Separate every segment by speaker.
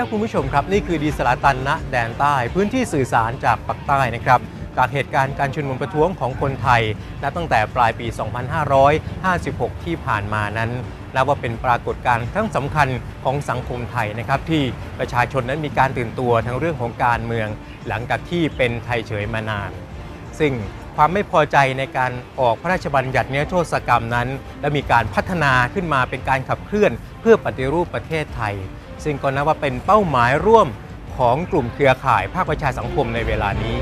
Speaker 1: ครับคุณผู้ชมครับ นี่คือดีสลาตันณแดนใต้ พื้นที่สื่อสารจากปักใต้นะครับจากเหตุการณ์การชุมนุมประท้วงของคนไทยนับตั้งแต่ปลายปี 2556 ที่ผ่านมานั้นนับว่าเป็นปรากฏการณ์ครั้งสำคัญของสังคมไทยนะครับที่ประชาชนนั้นมีการตื่นตัวทั้งเรื่องของการเมือง หลังจากที่เป็นไทยเฉยมานาน ซึ่งความไม่พอใจในการออกพระราชบัญญัติเนิรโทษกรรมนั้น และมีการพัฒนาขึ้นมาเป็นการขับเคลื่อนเพื่อปฏิรูปประเทศไทย ซึ่งก็นับว่าเป็นเป้าหมายร่วมของกลุ่มเครือข่ายภาคประชาสังคมในเวลานี้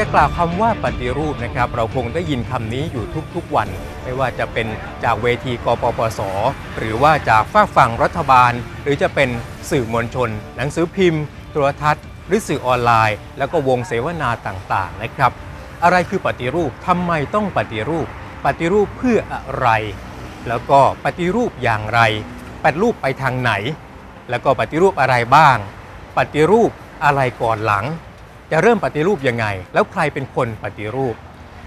Speaker 1: จะกล่าวคำว่าปฏิรูปนะครับ เราคงได้ยินคำนี้อยู่ทุกๆวัน ไม่ว่าจะเป็นจากเวทีกปปส หรือว่าจากฝาฝั่งรัฐบาล หรือจะเป็นสื่อมวลชน หนังสือพิมพ์โทรทัศน์ หรือสื่อออนไลน์ แล้วก็วงเสวนาต่างๆนะครับ อะไรคือปฏิรูปทำไมต้องปฏิรูป ปฏิรูปเพื่ออะไร แล้วก็ปฏิรูปอย่างไร ปฏิรูปไปทางไหน แล้วก็ปฏิรูปอะไรบ้าง ปฏิรูปอะไรก่อนหลัง จะเริ่มปฏิรูปยังไง แล้วใครเป็นคนปฏิรูป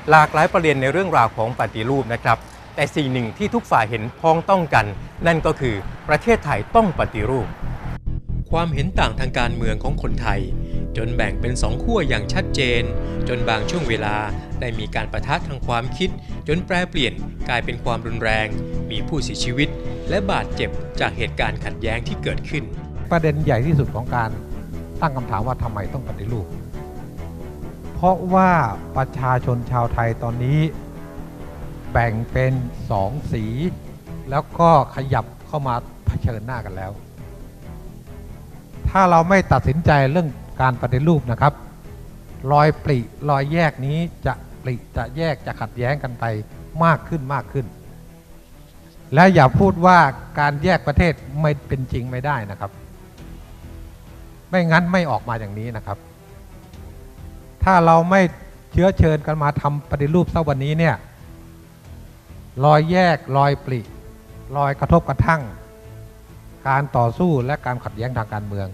Speaker 1: หลากหลายประเด็นในเรื่องราวของปฏิรูปนะครับ แต่สิ่งหนึ่งที่ทุกฝ่ายเห็นพ้องต้องกัน นั่นก็คือประเทศไทยต้องปฏิรูป ความเห็นต่างทางการเมืองของคนไทย จนแบ่งเป็นสองขั้วอย่างชัดเจน จนบางช่วงเวลาได้มีการประทะทางความคิด จนแปรเปลี่ยนกลายเป็นความรุนแรง มีผู้เสียชีวิต และบาดเจ็บจากเหตุการณ์ขัดแย้งที่เกิดขึ้น
Speaker 2: ประเด็นใหญ่ที่สุดของการตั้งคำถามว่าทำไมต้องปฏิรูป ราะว่าประชาชนชาวไทยตอนนี้ แบ่งเป็นสองสี แล้วก็ขยับเข้ามาเผชิญหน้ากันแล้ว ถ้าเราไม่ตัดสินใจเรื่องการปฏิรูปนะครับ รอยปริรอยแยกนี้จะปริจะแยกจะขัดแย้งกันไปมากขึ้นมากขึ้น และอย่าพูดว่าการแยกประเทศไม่เป็นจริงไม่ได้นะครับ ไม่งั้นไม่ออกมาอย่างนี้นะครับ ถ้าเราไม่เชื้อเชิญกันมาทำปฏิรูปสักวันนี้เนี่ยรอยแยกรอยปริรอยกระทบกระทั่ง การต่อสู้และการขัดแย้งทางการเมือง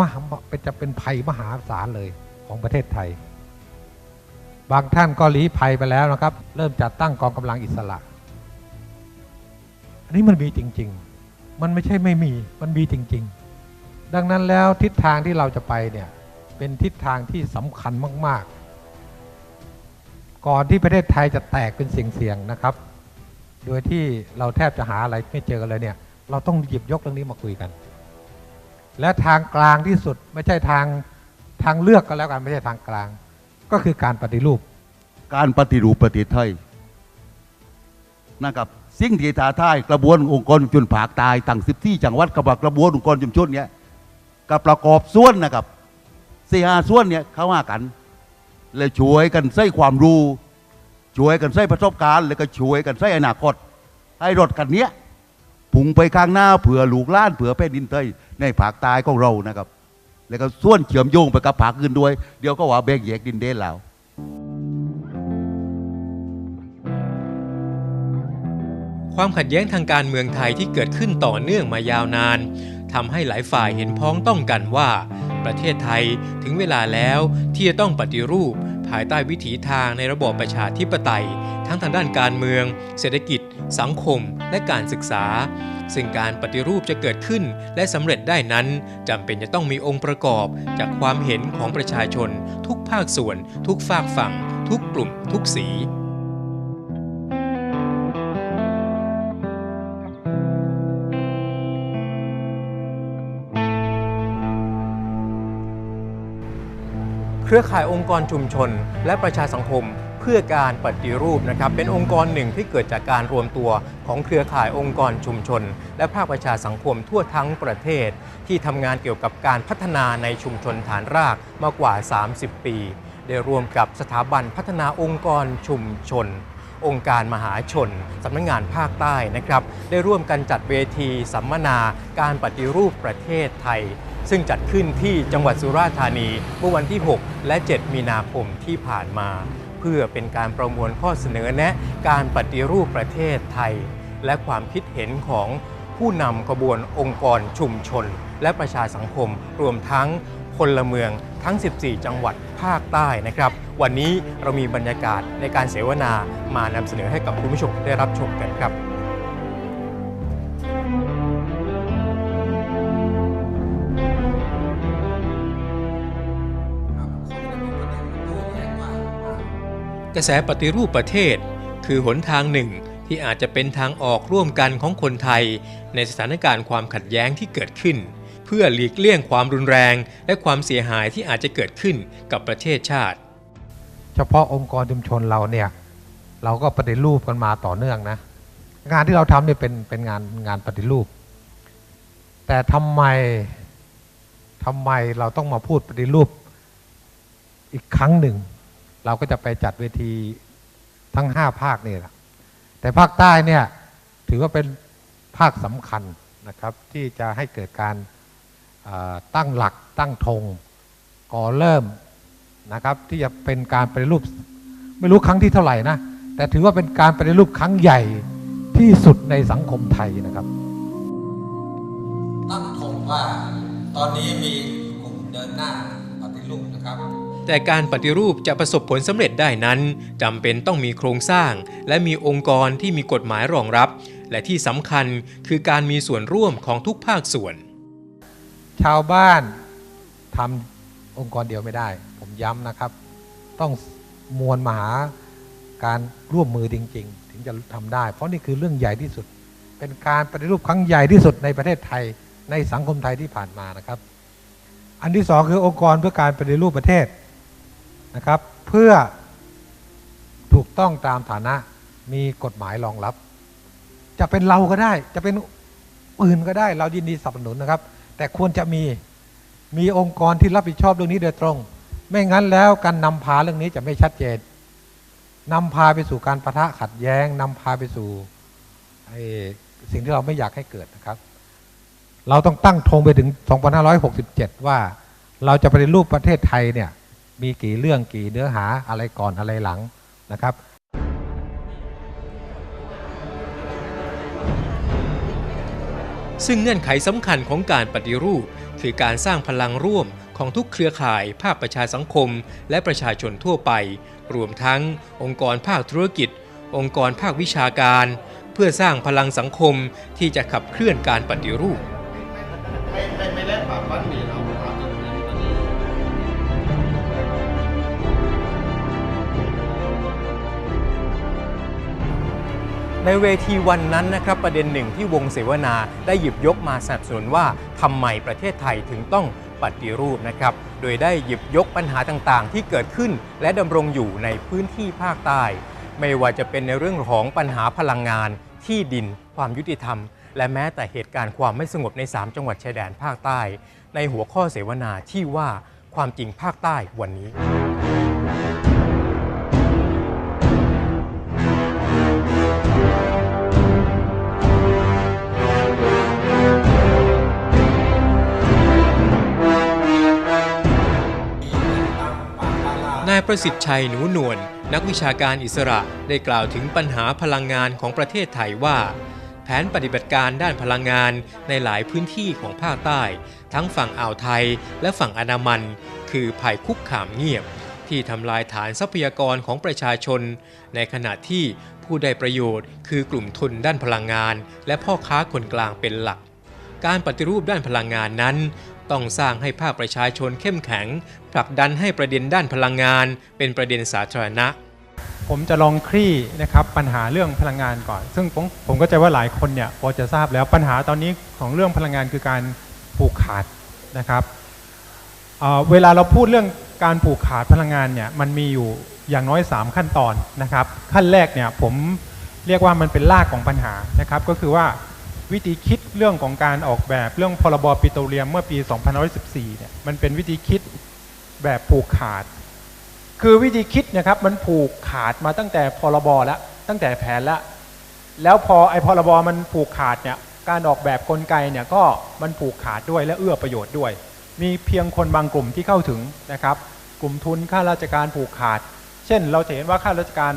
Speaker 2: ว่าเป็นจะเป็นภัยมหาศาลเลยของประเทศไทย บางท่านก็ลี้ภัยไปแล้วนะครับ เริ่มจัดตั้งกองกำลังอิสระ อันนี้มันมีจริง ๆ มันไม่ใช่ไม่มี มันมีจริง ๆ ดังนั้นแล้วทิศทางที่เราจะไปเนี่ย เป็นทิศทางที่สำคัญมาก ๆ ก่อนที่ประเทศไทยจะแตกเป็นเสียงๆนะครับ โดยที่เราแทบจะหาอะไรไม่เจอเลยเนี่ยเราต้องหยิบยกเรื่องนี้มาคุยกัน และทางกลางที่สุดไม่ใช่ทางทางเลือกก็แล้วกันไม่ใช่ทางกลาง ก็คือการปฏิรูป
Speaker 3: การปฏิรูปประเทศไทยนะครับสิ่งที่ท้าทายกระบวนองค์กรชุมชนภาคตายตั้ง14จังหวัดกับกระบวนองค์กรชุมชนเนี้ยกับประกอบส่วนนะครับ สี่ห้าส่วนเนี่ยเข้ามากันเลยช่วยกันใส่ความรู้ช่วยกันใส่ประสบการณ์แล้วก็ช่วยกันใส่อนาคต ให้รถกันเนี้ยผุงไปข้างหน้าเผื่อลูกล้านเผื่อแผ่นดินไทยในภาคใต้ของเรานะครับ แล้วก็ส่วนเชื่อมโยงไปกับภาคอื่นด้วย เดี๋ยวก็ว่าแบ่งแยกดินเดนแล้ว
Speaker 1: ความขัดแย้งทางการเมืองไทยที่เกิดขึ้นต่อเนื่องมายาวนาน ทำให้หลายฝ่ายเห็นพ้องต้องกันว่า ประเทศไทยถึงเวลาแล้วที่จะต้องปฏิรูป ภายใต้วิถีทางในระบอบประชาธิปไตย ทั้งทางด้านการเมือง เศรษฐกิจ สังคม และการศึกษา ซึ่งการปฏิรูปจะเกิดขึ้นและสำเร็จได้นั้นจำเป็นจะต้องมีองค์ประกอบจากความเห็นของประชาชน ทุกภาคส่วน ทุกฝากฝั่ง ทุกกลุ่ม ทุกสี เครือข่ายองค์กรชุมชน และประชาสังคมเพื่อการปฏิรูปนะครับเป็นองค์กรหนึ่งที่เกิดจากการรวมตัวของเครือข่ายองค์กรชุมชน และภาคประชาสังคมทั่วทั้งประเทศ ที่ทำงานเกี่ยวกับการพัฒนาในชุมชนฐานรากมากว่า 30 ปี ได้รวมกับสถาบันพัฒนาองค์กรชุมชน องค์การมหาชนสำนักงานภาคใต้นะครับ ได้ร่วมกันจัดเวทีสัมมนาการปฏิรูปประเทศไทย ซึ่งจัดขึ้นที่จังหวัดสุราษฎร์ธานีเมื่อวันที่ 6 และ 7 มีนาคมที่ผ่านมา เพื่อเป็นการประมวลข้อเสนอแนะการปฏิรูปประเทศไทย และความคิดเห็นของผู้นำขบวนองค์กรชุมชน และประชาสังคมรวมทั้งพลเมือง ทั้ง 14 จังหวัดภาคใต้นะครับ วันนี้เรามีบรรยากาศในการเสวนามานำเสนอให้กับคุณผู้ชมได้รับชมกันครับกระแสปฏิรูปประเทศ คือหนทางหนึ่งที่อาจจะเป็นทางออกร่วมกันของคนไทย ในสถานการณ์ความขัดแย้งที่เกิดขึ้น พื่อหลีกเลี่ยงความรุนแรง และความเสียหายที่อาจจะเกิดขึ้นกับประเทศชาติ
Speaker 2: เฉพาะองค์กรชุมชนเราเนี่ยเราก็ปฏิรูปกันมาต่อเนื่องนะ งานที่เราทำเนี่ยเป็นเป็นงานงานปฏิรูป แต่ทำไมทำไมเราต้องมาพูดปฏิรูปอีกครั้งหนึ่ง เราก็จะไปจัดเวทีทั้งห้าภาคนี่แหละแต่ภาคใต้เนี่ยถือว่าเป็นภาคสำคัญนะครับ ที่จะให้เกิดการ ตั้งหลักตั้งธงก่อเริ่มนะครับที่จะเป็นการปฏิรูปไม่รู้ครั้งที่เท่าไหร่นะแต่ถือว่าเป็นการปฏิรูปครั้งใหญ่ที่สุดในสังคมไทยนะครับ
Speaker 4: ตั้งธงว่าตอนนี้มีกลุ่มเดินหน้าปฏิรูปนะครับ
Speaker 1: แต่การปฏิรูปจะประสบผลสำเร็จได้นั้นจำเป็นต้องมีโครงสร้าง และมีองค์กรที่มีกฎหมายรองรับ และที่สำคัญคือการมีส่วนร่วมของทุกภาคส่วน
Speaker 2: ชาวบ้านทำองค์กรเดียวไม่ได้ ผมย้ำนะครับ ต้องมวลมหาการร่วมมือจริง ๆ ถึงจะทำได้ เพราะนี่คือเรื่องใหญ่ที่สุด เป็นการปฏิรูปครั้งใหญ่ที่สุดในประเทศไทยในสังคมไทยที่ผ่านมานะครับ อันที่สองคือองค์กรเพื่อการปฏิรูปประเทศนะครับ เพื่อถูกต้องตามฐานะมีกฎหมายรองรับ จะเป็นเราก็ได้ จะเป็นอื่นก็ได้ เรายินดีสนับสนุนนะครับ แต่ควรจะมีมีองค์กรที่รับผิดชอบเรื่องนี้โดยตรง ไม่งั้นแล้วการนำพาเรื่องนี้จะไม่ชัดเจนนำพาไปสู่การประทะขัดแย้งนำพาไปสู่สิ่งที่เราไม่อยากให้เกิดนะครับ เราต้องตั้งธงไปถึง 2567 ว่าเราจะปฏิรูปประเทศไทยเนี่ยมีกี่เรื่องกี่เนื้อหาอะไรก่อนอะไรหลังนะครับ
Speaker 1: ซึ่งเงื่อนไขสำคัญของการปฏิรูป คือการสร้างพลังร่วมของทุกเครือข่าย ภาคประชาสังคม และประชาชนทั่วไป รวมทั้ง องค์กรภาคธุรกิจ องค์กรภาควิชาการ เพื่อสร้างพลังสังคมที่จะขับเคลื่อนการปฏิรูป ในเวทีวันนั้นนะครับประเด็นหนึ่งที่วงเสวนาได้หยิบยกมาสนับสนุนว่าทำไมประเทศไทยถึงต้องปฏิรูปนะครับ โดยได้หยิบยกปัญหาต่างๆ ที่เกิดขึ้นและดำรงอยู่ในพื้นที่ภาคใต้ ไม่ว่าจะเป็นในเรื่องของปัญหาพลังงาน ที่ดิน ความยุติธรรม และแม้แต่เหตุการณ์ความไม่สงบใน 3 จังหวัดชายแดนภาคใต้ ในหัวข้อเสวนาที่ว่าความจริงภาคใต้วันนี้ ประสิทธิ์ชัยหนูนวลนักวิชาการอิสระได้กล่าวถึงปัญหาพลังงานของประเทศไทยว่า แผนปฏิบัติการด้านพลังงานในหลายพื้นที่ของภาคใต้ ทั้งฝั่งอ่าวไทยและฝั่งอันามัน คือภัยคุกคามเงียบ ที่ทำลายฐานทรัพยากรของประชาชน ในขณะที่ผู้ได้ประโยชน์คือกลุ่มทุนด้านพลังงาน และพ่อค้าคนกลางเป็นหลัก การปฏิรูปด้านพลังงานนั้น ต้องสร้างให้ภาคประชาชนเข้มแข็ง ผลักดันให้ประเด็นด้านพลังงาน เป็นประเด็นสาธารณะ
Speaker 5: ผมจะลองคลี่นะครับปัญหาเรื่องพลังงานก่อน ซึ่งผมผมก็จะว่าหลายคนเนี่ยพอจะทราบแล้วปัญหาตอนนี้ของเรื่องพลังงานคือการผูกขาดนะครับเเวลาเราพูดเรื่องการผูกขาดพลังงานเนี่ยมันมีอยู่อย่างน้อย 3 ขั้นตอนนะครับ ขั้นแรกเนี่ยผมเรียกว่ามันเป็นรากของปัญหานะครับ ก็คือว่าวิธีคิดเรื่องของการออกแบบเรื่องพรบปิโตรเลียมเมื่อปี 2514 เนี่ยมันเป็นวิธีคิด แบบผูกขาด คือวิธีคิดนะครับมันผูกขาดมาตั้งแต่พรบแล้วตั้งแต่แผนและแล้วพอไอ้พรบมันผูกขาดเนี่ยการออกแบบกลไกเนี่ยก็มันผูกขาดด้วยและเอื้อประโยชน์ด้วย มีเพียงคนบางกลุ่มที่เข้าถึงนะครับ กลุ่มทุนข้าราชการผูกขาด เช่น เราจะเห็นว่าข้าราชการ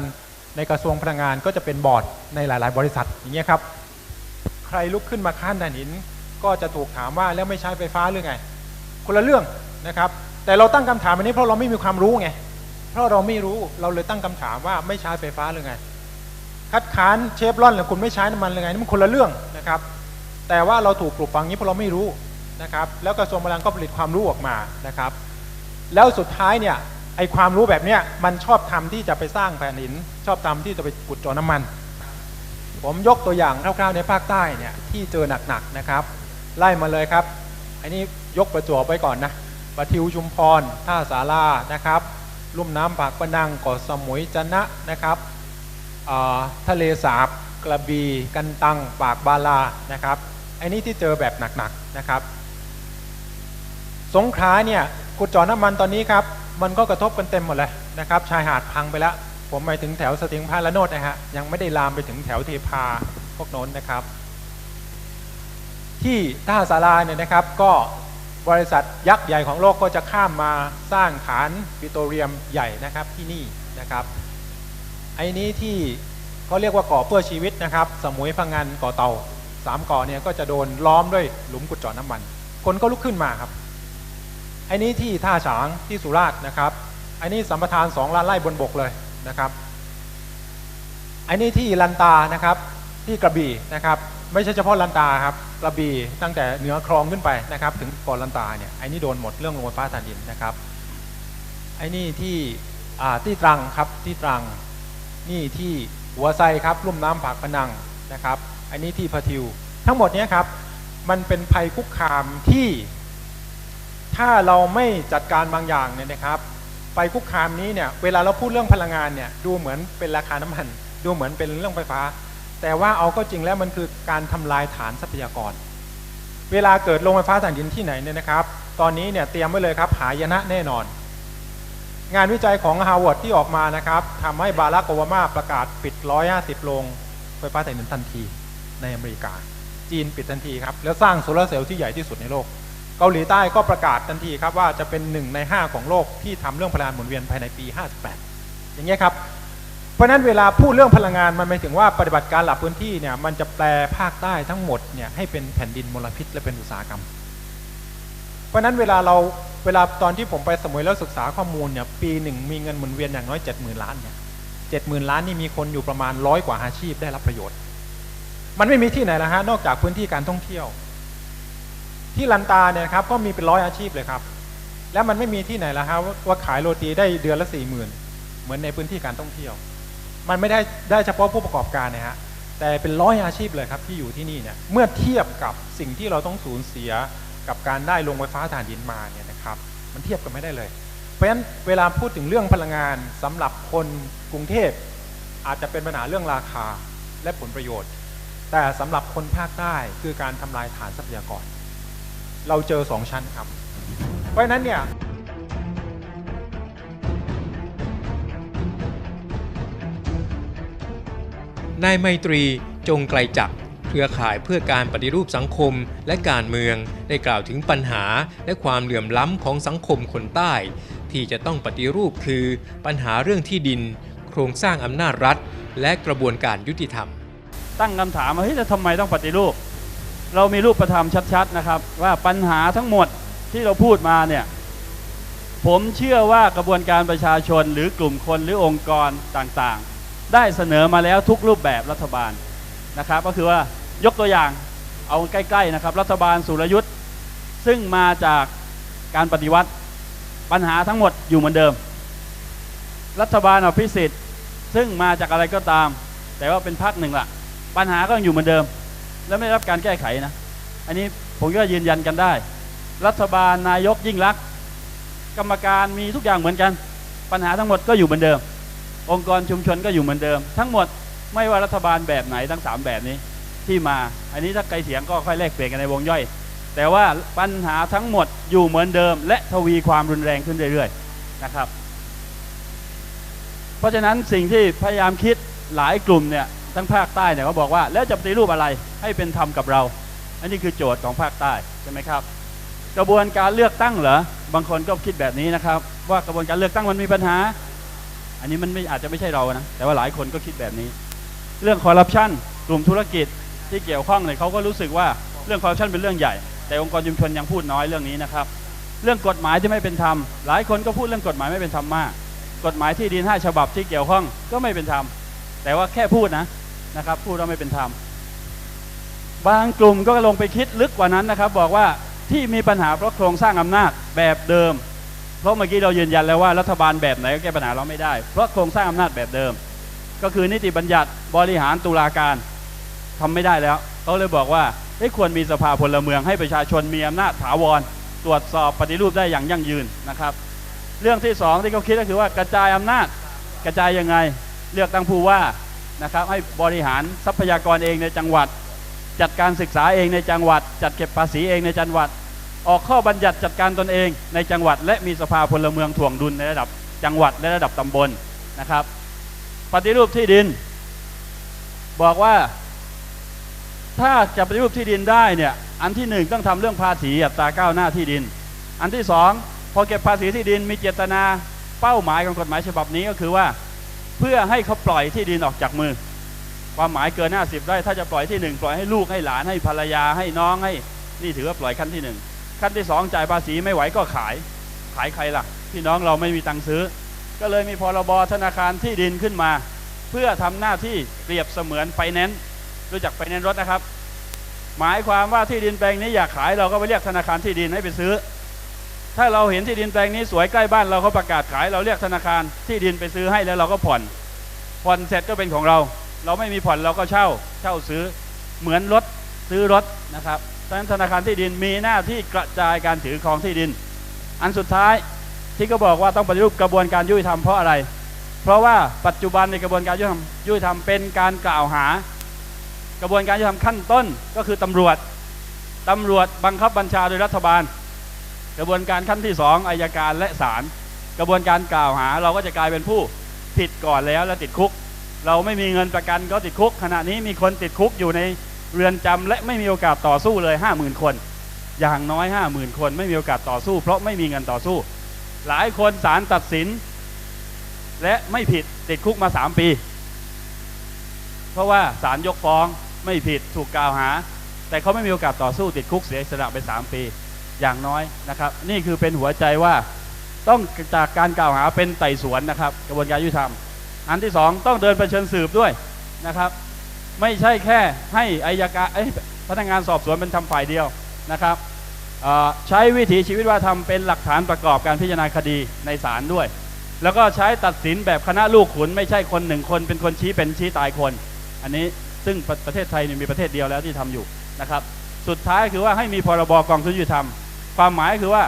Speaker 5: ในกระทรวงพลังงานก็จะเป็นบอร์ดในหลาย ๆ บริษัทอย่างเงี้ยครับ ใครลุกขึ้นมาค้านถ่านหิน ก็จะถูกถามว่าแล้วไม่ใช้ไฟฟ้าหรือไง คนละเรื่องนะครับ แต่เราตั้งคำถามอันนี้เพราะเราไม่มีความรู้ไงเพราะเราไม่รู้เราเลยตั้งคำถามว่าไม่ใช้ไฟฟ้าหรือไง คัดค้านเชฟรอนหรือคุณไม่ใช้น้ำมันหรือไงนี่มันคนละเรื่องนะครับ แต่ว่าเราถูกปลูกฝังอย่างนี้เพราะเราไม่รู้นะครับ แล้วกระทรวงพลังก็ผลิตความรู้ออกมานะครับ แล้วสุดท้ายเนี่ยไอความรู้แบบเนี้ยมันชอบทำที่จะไปสร้างแผ่นดิน ชอบทำที่จะไปขุดเจาะน้ำมัน ผมยกตัวอย่างคร่าวๆในภาคใต้เนี่ยที่เจอหนักๆนะครับ ไล่มาเลยครับอันนี้ยกประจวบไว้ก่อนนะ ปะทิวชุมพร ท่าสารานะครับ ลุ่มน้ำปากปะนังเกาะสมุยจันนะนะครับอ่าทะเลสาบกระบี่กันตัง ปากบาลานะครับไอ้นี้ที่เจอแบบหนักๆนะครับ สงขลาเนี่ยขุดเจาะน้ำมันตอนนี้ครับ มันก็กระทบกันเต็มหมดเลยนะครับ ชายหาดพังไปแล้ว ผมหมายถึงแถวสติงพาละโนดนะฮะ ยังไม่ได้ลามไปถึงแถวเทพาพวกโน้นนะครับ ที่ท่าสาราเนี่ยนะครับก็ บริษัทยักษ์ใหญ่ของโลกก็จะข้ามมาสร้างฐานปิโตรเลียมใหญ่นะครับที่นี่นะครับไอ้นี้ที่เขาเรียกว่ากาะเพื่อชีวิตนะครับ สมุยพังงานกาะเต่าสามกาะเนี่ยก็จะโดนล้อมด้วยหลุมขุดเจาะน้ำมัน คนก็ลุกขึ้นมาครับไอ้นี้ที่ท่าฉางที่สุราษฎร์นะครับไอ้นี้สัมปทานสองล้านไร่บนบกเลยนะครับไอ้นี้ที่ลันตานะครับที่กระบี่นะครับ ไม่ใช่เฉพาะลันตาครับกระบี่ตั้งแต่เหนือคลองขึ้นไปนะครับ ถึงเกาะลันตาเนี่ยไอ้นี่โดนหมดเรื่องโรงไฟฟ้าถ่านหินนะครับไอ้นี่ที่ที่ตรังครับที่ตรังนี่ที่หัวไซครับลุ่มน้ำปากพนังนะครับอันนี้ที่พะทิว ทั้งหมดเนี้ยครับ มันเป็นภัยคุกคามที่ถ้าเราไม่จัดการบางอย่างเนี่ยนะครับภัยคุกคามนี้เนี่ยเวลาเราพูดเรื่องพลังงานเนี่ยดูเหมือนเป็นราคาน้ำมัน ดูเหมือนเป็นเรื่องไฟฟ้า แต่ว่าเอาก็จริงแล้วมันคือการทำลายฐานทรัพยากร เวลาเกิดโรงไฟฟ้าถ่านหินที่ไหนเนี่ยนะครับ ตอนนี้เนี่ยเตรียมไว้เลยครับหายนะแน่นอน งานวิจัยของฮาร์วาร์ดที่ออกมานะครับทำให้บารักโอบามาประกาศปิด 150 โรงไฟฟ้าถ่านหินทันทีในอเมริกา จีนปิดทันทีครับ แล้วสร้างโซลาร์เซลล์ที่ใหญ่ที่สุดในโลก เกาหลีใต้ก็ประกาศทันทีครับว่าจะเป็นหนึ่งใน 5 ของโลกที่ทำเรื่องพลังงานหมุนเวียนภายในปี 58 อย่างเงี้ยครับ เพราะนั้นเวลาพูดเรื่องพลังงานมันหมายถึงว่าปฏิบัติการหลับพื้นที่เนี่ยมันจะแปลภาคใต้ทั้งหมดเนี่ยให้เป็นแผ่นดินมลพิษและเป็นอุตสาหกรรม เพราะนั้นเวลาเราเวลาตอนที่ผมไปสมุยแล้วศึกษาข้อมูลเนี่ยปีหนึ่งมีเงินหมุนเวียนอย่างน้อยเจ็ดหมื่นล้านเนี่ยเจ็ดหมื่นล้านนี่มีคนอยู่ประมาณร้อยกว่าอาชีพได้รับประโยชน์ มันไม่มีที่ไหนละฮะนอกจากพื้นที่การท่องเที่ยว ที่ลันตาเนี่ยครับก็มีเป็นร้อยอาชีพเลยครับ แล้วมันไม่มีที่ไหนละฮะว่าขายโรตีได้เดือนละสี่หมื่นเหมือนในพื้นที่การท่องเที่ยว มันไม่ได้ได้เฉพาะผู้ประกอบการนะฮะแต่เป็นร้อยอาชีพเลยครับที่อยู่ที่นี่เนี่ยเมื่อเทียบกับสิ่งที่เราต้องสูญเสียกับการได้ลงไฟฟ้าถ่านหินมาเนี่ยนะครับมันเทียบกันไม่ได้เลย เพราะฉะนั้นเวลาพูดถึงเรื่องพลังงานสำหรับคนกรุงเทพ อาจจะเป็นปัญหาเรื่องราคาและผลประโยชน์ แต่สำหรับคนภาคใต้คือการทำลายฐานทรัพยากร เราเจอสองชั้นครับ เพราะฉะนั้นเนี่ย
Speaker 1: นายไมตรีจงไกลจักเครือข่ายเพื่อการปฏิรูปสังคมและการเมืองได้กล่าวถึงปัญหาและความเหลื่อมล้ำของสังคมคนใต้ ที่จะต้องปฏิรูปคือปัญหาเรื่องที่ดิน โครงสร้างอำนาจรัฐ และกระบวนการยุติธรรม
Speaker 6: ตั้งคำถามว่าเฮ้ยแล้วทำไมต้องปฏิรูป เรามีรูปธรรมชัดๆนะครับ ว่าปัญหาทั้งหมดที่เราพูดมาเนี่ยผมเชื่อว่ากระบวนการประชาชนหรือกลุ่มคนหรือองค์กรต่างๆ ได้เสนอมาแล้วทุกรูปแบบรัฐบาลนะครับ ก็คือว่ายกตัวอย่างเอาใกล้ๆนะครับ รัฐบาลสุรยุทธ์ซึ่งมาจากการปฏิวัติปัญหาทั้งหมดอยู่เหมือนเดิม รัฐบาลอภิสิทธิ์ซึ่งมาจากอะไรก็ตาม แต่ว่าเป็นพรรคหนึ่งละปัญหาก็ยังอยู่เหมือนเดิม และไม่ได้รับการแก้ไขนะ อันนี้ผมก็ยืนยันกันได้ รัฐบาลนายกยิ่งรักกรรมการมีทุกอย่างเหมือนกัน ปัญหาทั้งหมดก็อยู่เหมือนเดิม องค์กรชุมชนก็อยู่เหมือนเดิม ทั้งหมดไม่ว่ารัฐบาลแบบไหนทั้งสามแบบนี้ที่มา อันนี้ถ้าไกลเสียงก็ค่อยแลกเปลี่ยนกันในวงย่อย แต่ว่าปัญหาทั้งหมดอยู่เหมือนเดิม และทวีความรุนแรงขึ้นเรื่อยๆนะครับ เพราะฉะนั้นสิ่งที่พยายามคิดหลายกลุ่มเนี่ยทั้งภาคใต้เนี่ยเขาบอกว่า แล้วจะปฏิรูปอะไรให้เป็นธรรมกับเรา อันนี้คือโจทย์ของภาคใต้ใช่ไหมครับ กระบวนการเลือกตั้งเหรอบางคนก็คิดแบบนี้นะครับ ว่ากระบวนการเลือกตั้งมันมีปัญหา อันนี้มันไม่อาจจะไม่ใช่เรานะ แต่ว่าหลายคนก็คิดแบบนี้ เรื่องคอร์รัปชันกลุ่มธุรกิจที่เกี่ยวข้องเนี่ยเขาก็รู้สึกว่าเรื่องคอร์รัปชันเป็นเรื่องใหญ่ แต่องค์กรชุมชนยังพูดน้อยเรื่องนี้นะครับ เรื่องกฎหมายที่ไม่เป็นธรรม หลายคนก็พูดเรื่องกฎหมายไม่เป็นธรรมมาก กฎหมายที่ดินห้าฉบับที่เกี่ยวข้องก็ไม่เป็นธรรม แต่ว่าแค่พูดนะนะครับ พูดว่าไม่เป็นธรรม บางกลุ่มก็ลงไปคิดลึกกว่านั้นนะครับ บอกว่าที่มีปัญหาเพราะโครงสร้างอำนาจแบบเดิม เพราะเมื่อกี้เรายืนยันแล้วว่ารัฐบาลแบบไหนก็แก้ปัญหาเราไม่ได้ เพราะโครงสร้างอำนาจแบบเดิม ก็คือนิติบัญญัติบริหารตุลาการทำไม่ได้แล้วเขาเลยบอกว่าควรมีสภาพลเมืองให้ประชาชนมีอำนาจถาวร ตรวจสอบปฏิรูปได้อย่างยั่งยืนนะครับ เรื่องที่สองที่เขาคิดก็คือว่ากระจายอำนาจกระจายยังไง เลือกตั้งผู้ว่านะครับให้บริหารทรัพยากรเองในจังหวัด จัดการศึกษาเองในจังหวัด จัดเก็บภาษีเองในจังหวัด ออกข้อบัญญัติจัดการตนเองในจังหวัด และมีสภาพลเมืองถ่วงดุลในระดับจังหวัดและระดับตำบลนะครับ ปฏิรูปที่ดิน บอกว่า ถ้าจะปฏิรูปที่ดินได้เนี่ยอันที่หนึ่งต้องทำเรื่องภาษีอัตราก้าวหน้าที่ดิน อันที่สองพอเก็บภาษีที่ดินมีเจตนาเป้าหมายของกฎหมายฉบับนี้ก็คือว่า เพื่อให้เขาปล่อยที่ดินออกจากมือ ความหมายเกิน 50ไร่ถ้าจะปล่อยที่หนึ่งปล่อยให้ลูกให้หลานให้ภรรยาให้น้องให้ นี่ถือว่าปล่อยขั้นที่หนึ่ง ขั้นที่สองจ่ายภาษีไม่ไหวก็ขาย ขายใครล่ะ พี่น้องเราไม่มีตังค์ซื้อ ก็เลยมีพรบธนาคารที่ดินขึ้นมา เพื่อทำหน้าที่เปรียบเสมือนไฟแนนซ์รู้จักไฟแนนซ์รถนะครับ หมายความว่าที่ดินแปลงนี้อยากขายเราก็ไปเรียกธนาคารที่ดินให้ไปซื้อ ถ้าเราเห็นที่ดินแปลงนี้สวยใกล้บ้านเราเขาประกาศขายเราเรียกธนาคารที่ดินไปซื้อให้แล้วเราก็ผ่อน ผ่อนเสร็จก็เป็นของเรา เราไม่มีผ่อนเราก็เช่า เช่าซื้อเหมือนรถซื้อรถนะครับ ดังนั้นธนาคารที่ดินมีหน้าที่กระจายการถือครองที่ดิน อันสุดท้ายที่ก็บอกว่าต้องปฏิรูปกระบวนการยุติธรรมเพราะอะไร เพราะว่าปัจจุบันในกระบวนการยุติธรรมยุติธรรมเป็นการกล่าวหา กระบวนการยุติธรรมขั้นต้นก็คือตำรวจตำรวจบังคับบัญชาโดยรัฐบาล กระบวนการขั้นที่สองอายการและศาลกระบวนการกล่าวหา เราก็จะกลายเป็นผู้ผิดก่อนแล้วแล้วติดคุก เราไม่มีเงินประกันก็ติดคุก ขณะนี้มีคนติดคุกอยู่ใน เรือนจำและไม่มีโอกาสต่อสู้เลย 50,000 คน อย่างน้อย 50,000 คนไม่มีโอกาสต่อสู้ เพราะไม่มีเงินต่อสู้ หลายคนศาลตัดสิน และไม่ผิดติดคุกมา 3 ปี เพราะว่าศาลยกฟ้องไม่ผิดถูกกล่าวหา แต่เขาไม่มีโอกาสต่อสู้ติดคุกเสียสระไป 3 ปี อย่างน้อยนะครับ นี่คือเป็นหัวใจว่าต้องจากการกล่าวหาเป็นไต่สวนนะครับ กระบวนการยุติธรรม อันที่สองต้องเดินไปเชิญสืบด้วยนะครับ ไม่ใช่แค่ให้อายการพนักงานสอบสวนเป็นทำฝ่ายเดียวนะครับใช้วิถีชีวิตว่าทำเป็นหลักฐานประกอบการพิจารณาคดีในศาลด้วย แล้วก็ใช้ตัดสินแบบคณะลูกขุน ไม่ใช่คนหนึ่งคนเป็นคนชี้เป็นชี้ตายคน อันนี้ซึ่งประประเทศไทยเนี่ยมีประเทศเดียวแล้วที่ทำอยู่นะครับ สุดท้ายคือว่าให้มีพรบกองทุนยุติธรรม ความหมายคือว่า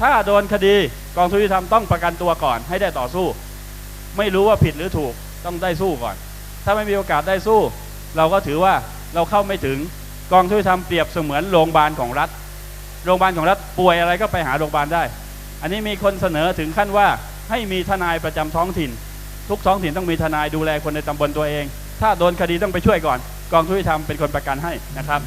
Speaker 6: ถ้าโดนคดีกองทุนยุติธรรมต้องประกันตัวก่อนให้ได้ต่อสู้ ไม่รู้ว่าผิดหรือถูกต้องได้สู้ก่อน ถ้าไม่มีโอกาสได้สู้ เราก็ถือว่าเราเข้าไม่ถึงกองทุนยุติธรรมเปรียบเสมือนโรงพยาบาลของรัฐ โรงพยาบาลของรัฐป่วยอะไรก็ไปหาโรงพยาบาลได้ อันนี้มีคนเสนอถึงขั้นว่าให้มีทนายประจำท้องถิ่น ทุกท้องถิ่นต้องมีทนายดูแลคนในตำบลตัวเอง ถ้าโดนคดีต้องไปช่วยก่อน กองทุนยุติธรรมเป็นคนประกันให้นะครับ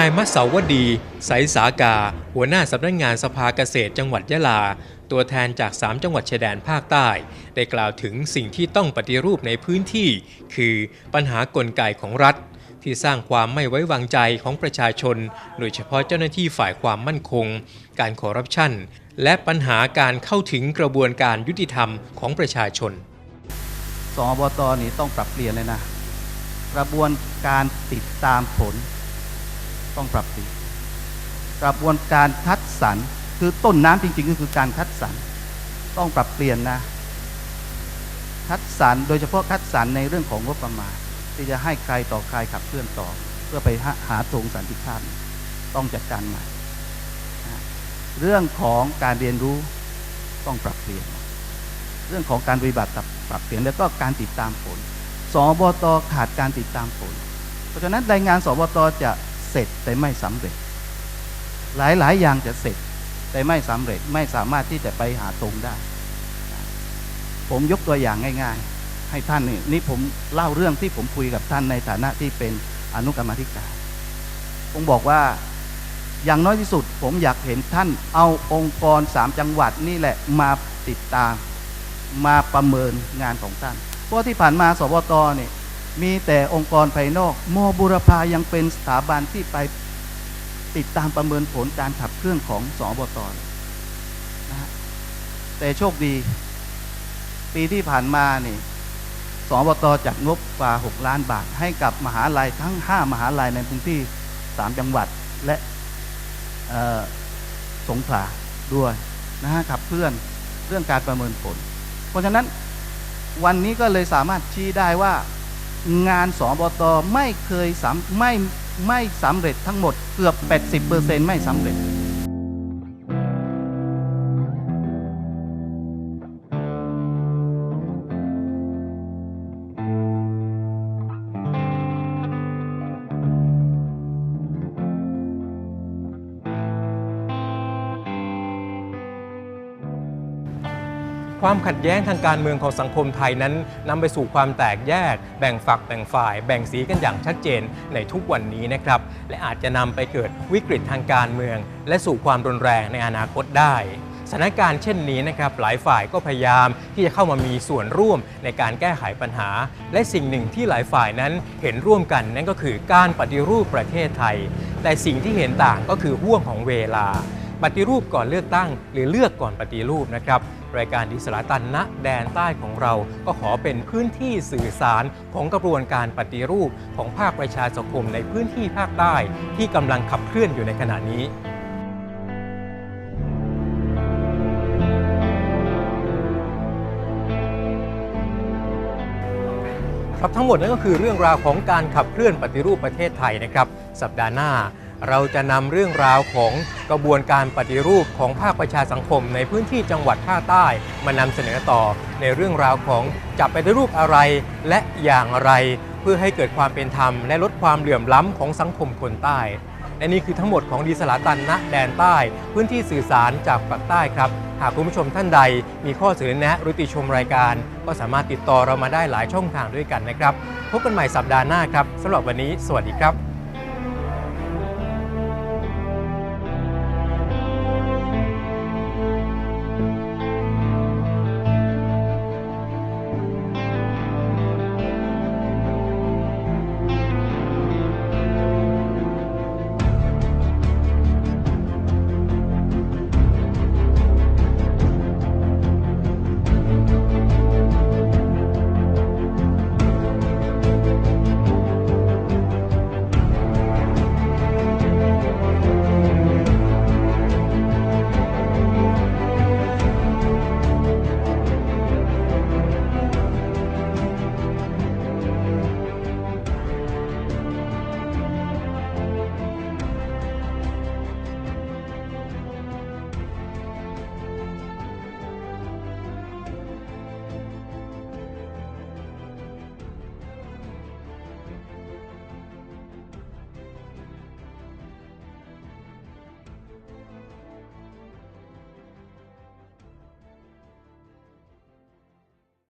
Speaker 6: า
Speaker 1: ยมัสสาวดี ไสาสากา หัวหน้าสำนักงานสภาเกษตรจังหวัดยะลา ตัวแทนจาก 3 จังหวัดชายแดนภาคใต้ ได้กล่าวถึงสิ่งที่ต้องปฏิรูปในพื้นที่ คือปัญหากลไกของรัฐ ที่สร้างความไม่ไว้วางใจของประชาชน โดยเฉพาะเจ้าหน้าที่ฝ่ายความมั่นคง การคอร์รัปชัน และปัญหาการเข้าถึงกระบวนการยุติธรรมของประชาชน
Speaker 7: สอบตนี่ต้องปรับเปลี่ยนเลยนะ กระบวนการติดตามผล ต้องปรับเปลี่ยนกระบวนการคัดสรรคือต้นน้ำจริง ๆ ก็คือการคัดสรรต้องปรับเปลี่ยนนะ คัดสรรโดยเฉพาะคัดสรรในเรื่องของงบประมาณที่จะให้ใครต่อใครขับเคลื่อนต่อ เพื่อไปหาหาตรงสันติภาพต้องจัดการใหม่เรื่องของการเรียนรู้ต้องปรับเปลี่ยน เรื่องของการปฏิบัติปรับเปลี่ยนแล้วก็การติดตามผล สบตขาดการติดตามผล เพราะฉะนั้นรายงานสบตจะ เสร็จแต่ไม่สำเร็จ หลายๆ อย่างจะเสร็จแต่ไม่สำเร็จไม่สามารถที่จะไปหาตรงได้ ผมยกตัวอย่างง่าย ๆ ให้ท่านนี่นี่ผมเล่าเรื่องที่ผมคุยกับท่านในฐานะที่เป็นอนุกรรมธิการผมบอกว่าอย่างน้อยที่สุด ผมอยากเห็นท่านเอาองค์กรสามจังหวัดนี่แหละมาติดตามมาประเมินงานของท่าน เพราะที่ผ่านมาสบตเนี่ย มีแต่องค์กรภายนอกมบุรพายังเป็นสถาบันที่ไปติดตามประเมินผลการขับเคลื่อนของสบตนะฮะแต่โชคดี ปีที่ผ่านมานี่สบตจัดงบกว่า 6 ล้านบาท ให้กับมหาลัยทั้ง 5 มหาลัยในพื้นที่ 3 จังหวัดและสงขลาด้วยนะฮะขับเคลื่อนเรื่องการประเมินผล เพราะฉะนั้นวันนี้ก็เลยสามารถชี้ได้ว่า งานสบตไม่เคยสำไม่ไม่สำเร็จทั้งหมด เกือบ 80%ไม่สำเร็จ
Speaker 1: ความขัดแย้งทางการเมืองของสังคมไทยนั้นนำไปสู่ความแตกแยก แบ่งฝักแบ่งฝ่าย แบ่งสีกันอย่างชัดเจนในทุกวันนี้นะครับ และอาจจะนำไปเกิดวิกฤตทางการเมือง และสู่ความรุนแรงในอนาคตได้สถานการณ์เช่นนี้นะครับหลายฝ่ายก็พยายามที่จะเข้ามามีส่วนร่วมในการแก้ไขปัญหา และสิ่งหนึ่งที่หลายฝ่ายนั้นเห็นร่วมกันนั่นก็คือการปฏิรูปประเทศไทย แต่สิ่งที่เห็นต่างก็คือห่วงของเวลา ปฏิรูปก่อนเลือกตั้ง หรือเลือกก่อนปฏิรูปนะครับ รายการดิสลาตันณแดนใต้ของเรา ก็ขอเป็นพื้นที่สื่อสารของกระบวนการปฏิรูปของภาคประชาสังคมในพื้นที่ภาคใต้ ที่กำลังขับเคลื่อนอยู่ในขณะนี้ครับทั้งหมดนั่นก็คือเรื่องราวของการขับเคลื่อนปฏิรูปประเทศไทยนะครับ สัปดาห์หน้า เราจะนำเรื่องราวของกระบวนการปฏิรูปของภาคประชาสังคมในพื้นที่จังหวัดภาคใต้ มานำเสนอต่อในเรื่องราวของจะปฏิรูปอะไรและอย่างไร เพื่อให้เกิดความเป็นธรรม และลดความเหลื่อมล้ำของสังคมคนใต้ และนี่คือทั้งหมดของดีสลาตันณแดนใต้ พื้นที่สื่อสารจากปากใต้ครับ หากคุณผู้ชมท่านใด มีข้อเสนอแนะหรือติชมรายการ ก็สามารถติดต่อเรามาได้หลายช่องทางด้วยกันนะครับ พบกันใหม่สัปดาห์หน้าครับสำหรับวันนี้ สวัสดีครับ